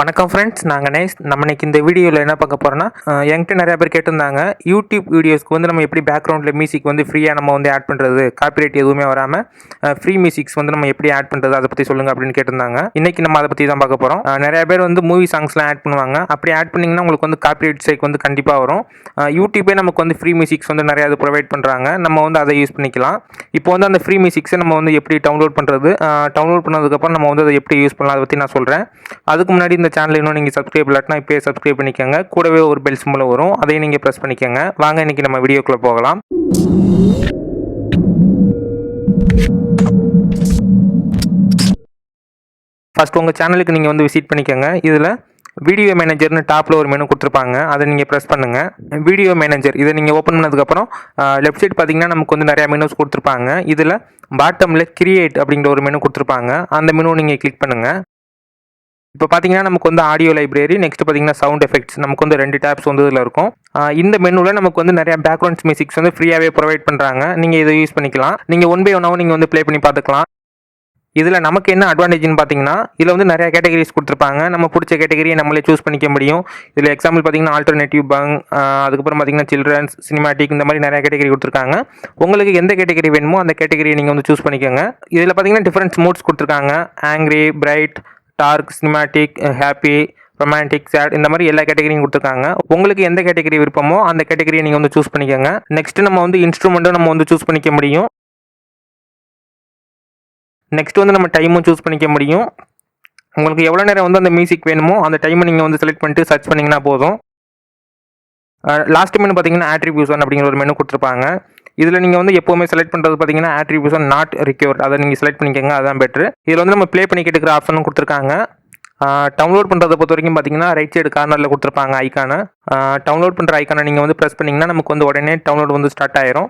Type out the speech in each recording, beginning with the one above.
வணக்கம் ஃப்ரெண்ட்ஸ் நாங்கள் நைஸ் நம்ம இன்னைக்கு இந்த வீடியோவில் என்ன பார்க்க போகிறோன்னா என்கிட்ட நிறையா பேர் கேட்டிருந்தாங்க. யூடியூப் வீடியோஸ்க்கு வந்து நம்ம எப்படி பேக்ரவுண்டில் மியூசிக் வந்து ஃப்ரீயாக நம்ம வந்து ஆட் பண்ணுறது காப்பிரைட் எதுவுமே வராமல் ஃப்ரீ மியூசிக்ஸ் வந்து நம்ம எப்படி ஆட் பண்ணுறது அதை பற்றி சொல்லுங்கள் அப்படின்னு கேட்டிருந்தாங்க. இன்றைக்கி நம்ம அதை பற்றி தான் பார்க்க போகிறோம் நிறைய பேர் வந்து மூவி சாங்ஸ்லாம் ஆட் பண்ணுவாங்க. அப்படி ஆட் பண்ணிங்கன்னா உங்களுக்கு வந்து காப்பிரைட் ஸ்ட்ரைக் வந்து கண்டிப்பாக வரும். யூடியூப்பே யூடியூபே நமக்கு வந்து ஃப்ரீ மியூசிக்ஸ் வந்து நிறையா அது ப்ரொவைட் பண்ணுறாங்க நம்ம வந்து அதை யூஸ் பண்ணிக்கலாம். இப்போ வந்து அந்த ஃப்ரீ மியூசிக்ஸை நம்ம வந்து எப்படி டவுன்லோட் பண்ணுறது டவுன்லோட் பண்ணதுக்கப்புறம் நம்ம வந்து அதை எப்படி யூஸ் பண்ணலாம் அதை பற்றி நான் சொல்கிறேன் அதுக்கு முன்னாடி முன்னாடி இந்த சேனல் இன்னும் நீங்கள் சப்ஸ்கிரைப் இல்லாட்டினா இப்போயே சப்ஸ்கிரைப் பண்ணிக்கோங்க. கூடவே ஒரு பெல் சிம்பிள் வரும். அதையும் நீங்கள் ப்ரெஸ் பண்ணிக்கோங்க. வாங்க இன்றைக்கி நம்ம வீடியோக்குள்ளே போகலாம். ஃபஸ்ட் உங்கள் சேனலுக்கு நீங்கள் வந்து விசிட் பண்ணிக்கோங்க. இதில் வீடியோ மேனேஜர்னு டாப்பில் ஒரு மெனு கொடுத்துருப்பாங்க. அதை நீங்கள் ப்ரெஸ் பண்ணுங்கள் வீடியோ மேனேஜர் இதை நீங்கள் ஓப்பன் பண்ணதுக்கப்புறம் லெஃப்ட் சைட் பார்த்தீங்கன்னா நமக்கு வந்து நிறையா மெனுஸ் கொடுத்துருப்பாங்க. இதில் பாட்டமில் கிரியேட் அப்படிங்கிற ஒரு மெனு கொடுத்துருப்பாங்க. அந்த மெனு நீங்கள் கிளிக் பண்ணுங்கள் இப்போ பார்த்தீங்கன்னா நமக்கு வந்து ஆடியோ லைப்ரரி நெக்ஸ்ட் பார்த்தீங்கன்னா சவுண்ட் எஃபெக்ட்ஸ் நமக்கு வந்து ரெண்டு டேப்ஸ் வந்து இதில் இருக்கும். இந்த மெனுவில் நமக்கு வந்து நிறைய பேக்ரவுண்ட்ஸ் மியூசிக்ஸ் வந்து ஃப்ரீயாகவே ப்ரொவைட் பண்ணுறாங்க நீங்கள் இதை யூஸ் பண்ணிக்கலாம். நீங்கள் ஒன் பை ஒன்னாகவும் நீங்கள் வந்து ப்ளே பண்ணி பார்த்துக்கலாம். இதில் நமக்கு என்ன அட்வான்டேஜ்னு பார்த்தீங்கன்னா இதில் வந்து நிறைய கேட்டகரிஸ் கொடுத்துருப்பாங்க. நம்ம பிடிச்ச கேட்டகரியை நம்மளே சூஸ் பண்ணிக்க முடியும். இதில் எக்ஸாம்பிள் பார்த்தீங்கன்னா ஆல்டர்னேட்டிவ் பங் அதுக்கப்புறம் பார்த்தீங்கன்னா சில்ட்ரன்ஸ் சினிமாட்டிக் இந்த மாதிரி நிறைய கேட்டகரி கொடுத்துருக்காங்க. உங்களுக்கு எந்த கேட்டகரி வேணுமோ அந்த கேட்டகரியை நீங்கள் வந்து சூஸ் பண்ணிக்கோங்க. இதில் பார்த்தீங்கன்னா டிஃப்ரெண்ட் மூட்ஸ் கொடுத்துருக்காங்க. Angry bright dark cinematic happy romantic sad இந்த மாதிரி எல்லா கேட்டகரியும் கொடுத்துருக்காங்க. உங்களுக்கு எந்த கேட்டகரி விருப்பமோ அந்த கேட்டகரியை நீங்கள் வந்து சூஸ் பண்ணிக்கோங்க. நெக்ஸ்ட் நம்ம வந்து இன்ஸ்ட்ருமெண்ட்டும் நம்ம வந்து சூஸ் பண்ணிக்க முடியும். நெக்ஸ்ட் வந்து நம்ம டைமும் சூஸ் பண்ணிக்க முடியும். உங்களுக்கு எவ்வளோ நேரம் வந்து அந்த மியூசிக் வேணுமோ அந்த டைமை நீங்கள் வந்து செலக்ட் பண்ணிட்டு சர்ச் பண்ணிங்கன்னா போதும். லாஸ்ட் மெனு பார்த்தீங்கன்னா ஆட்ரிபியூஷன் அப்படிங்கிற ஒரு மெனு கொடுத்துருப்பாங்க. இதில் நீங்கள் வந்து எப்போவுமே செலக்ட் பண்ணுறது பார்த்தீங்கன்னா ஆட்ரிபியூஷன் நாட் ரிக்யூர்ட் அதை நீங்கள் செலக்ட் பண்ணிக்கோங்க அதான் பெட்ரு இதில் வந்து நம்ம ப்ளே பண்ணிக்கிட்டு இருக்கிற ஆப்ஷனும் கொடுத்துருக்காங்க. டவுன்லோட் பண்ணுறதை பொறுத்த வரைக்கும் பார்த்தீங்கன்னா ரைட் சைடு கார்னரில் கொடுத்துருப்பாங்க ஐக்கானை டவுன்லோட் பண்ணுற ஐக்கானை நீங்கள் வந்து ப்ரெஸ் பண்ணிங்கன்னா நமக்கு வந்து உடனே டவுன்லோட் வந்து ஸ்டார்ட் ஆயிரும்.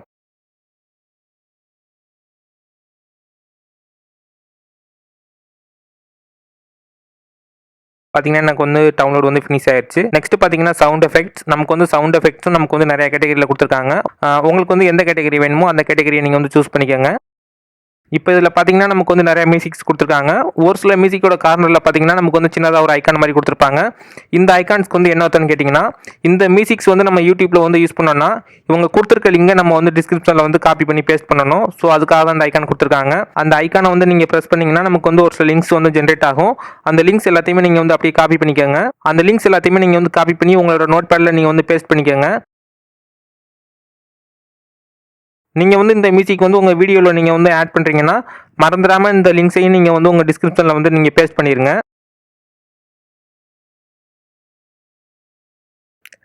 பார்த்தீங்கன்னா எனக்கு வந்து டவுன்லோட் வந்து ஃபினிஷ் ஆயிடுச்சு நெக்ஸ்ட் பார்த்தீங்கன்னா சவுண்ட் எஃபெக்ட்ஸ் நமக்கு வந்து சவுண்ட் எஃபெக்ட்ஸும் நமக்கு வந்து நிறைய கேட்டகரியில் கொடுத்துருக்காங்க. உங்களுக்கு வந்து எந்த கேட்டகரி வேணுமோ அந்த கேட்டகரியை நீங்கள் வந்து சூஸ் பண்ணிக்கோங்க. இப்போ இதில் பார்த்தீங்கன்னா நமக்கு வந்து நிறைய மியூசிக்ஸ் கொடுத்துருக்காங்க. ஒரு சில மியூசிக்கோட கார்னரில் பார்த்தீங்கன்னா நமக்கு வந்து சின்னதாக ஒரு ஐக்கான் மாதிரி கொடுத்துருப்பாங்க. இந்த ஐக்கான்ஸ்க்கு வந்து என்ன அர்த்தம்னு கேட்டிங்கன்னா இந்த மியூசிக்ஸ் வந்து நம்ம யூடியூப்பில் வந்து யூஸ் பண்ணோம்னா இவங்க கொடுத்துருக்க லிங்கை நம்ம வந்து டிஸ்கிரிப்ஷனில் வந்து காப்பி பண்ணி பேஸ்ட் பண்ணணும். ஸோ அதுக்காக தான் அந்த ஐக்கான் கொடுத்துருக்காங்க. அந்த ஐக்கானை வந்து நீங்கள் ப்ரெஸ் பண்ணிங்கன்னா நமக்கு வந்து ஒரு சில லிங்க்ஸ் வந்து ஜென்ரேட் ஆகும். அந்த லிங்க்ஸ் எல்லாத்தையுமே நீங்கள் வந்து அப்படியே காப்பி பண்ணிக்கோங்க. அந்த லிங்க்ஸ் எல்லாத்தையுமே நீங்கள் வந்து காப்பி பண்ணி உங்களோட நோட் பேடில் நீங்கள் வந்து பேஸ்ட் பண்ணிக்கோங்க. நீங்கள் வந்து இந்த மியூசிக் வந்து உங்கள் வீடியோவில் நீங்கள் வந்து ஆட் பண்ணுறீங்கன்னா மறந்துடாமல் இந்த லிங்க்ஸையும் நீங்கள் வந்து உங்கள் டிஸ்கிரிப்ஷனில் வந்து நீங்கள் பேஸ்ட் பண்ணிடுங்க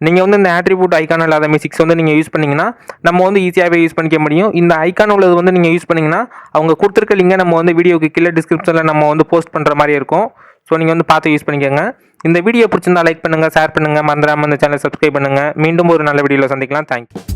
நீங்கள் வந்து இந்த ஆட்ரிபியூட் ஐக்கான் இல்லாத மியூசிக்ஸ் வந்து நீங்கள் யூஸ் பண்ணிங்கன்னா நம்ம வந்து ஈஸியாகவே யூஸ் பண்ணிக்க முடியும். இந்த ஐக்கான் உள்ளது வந்து நீங்கள் யூஸ் பண்ணிங்கன்னா அவங்க கொடுத்துருக்க லிங்கை நம்ம வந்து வீடியோக்கு கீழே டிஸ்கிரிப்ஷனில் நம்ம வந்து போஸ்ட் பண்ணுற மாதிரி இருக்கும். ஸோ நீங்கள் வந்து பார்த்து யூஸ் பண்ணிக்கோங்க. இந்த வீடியோ பிடிச்சிருந்தா லைக் பண்ணுங்கள் ஷேர் பண்ணுங்கள் மறந்துடாமல் இந்த சேனல் சப்ஸ்கிரைப் பண்ணுங்கள் மீண்டும் ஒரு நல்ல வீடியோவில் சந்திக்கலாம். தேங்க்யூ